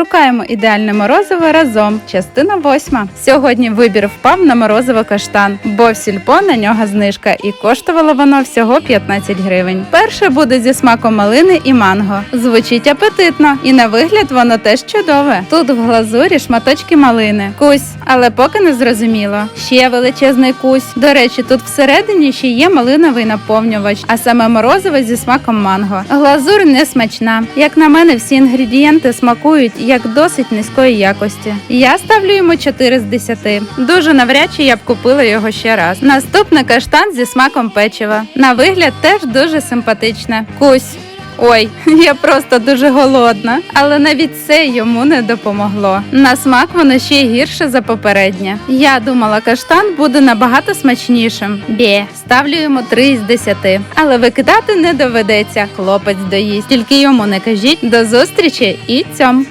Шукаємо ідеальне морозиво разом. Частина восьма. Сьогодні вибір впав на морозиво каштан, бо в сільпо на нього знижка і коштувало воно всього 15 гривень. Перше буде зі смаком малини і манго. Звучить апетитно, і на вигляд воно теж чудове. Тут в глазурі шматочки малини, кусь, але поки не зрозуміло. Ще величезний кусь. До речі, тут всередині ще є малиновий наповнювач, а саме морозиво зі смаком манго. Глазур не смачна. Як на мене, всі інгредієнти смакують як досить низької якості. Я ставлю йому 4 з 10. Дуже навряд чи я б купила його ще раз. Наступний каштан зі смаком печива. На вигляд теж дуже симпатичне. Кусь. Ой, я просто дуже голодна, але навіть це йому не допомогло. На смак воно ще гірше за попереднє. Я думала, каштан буде набагато смачнішим. Бє, ставлю йому 3 із 10. Але викидати не доведеться. Хлопець доїсть. Тільки йому не кажіть до зустрічі і цьом.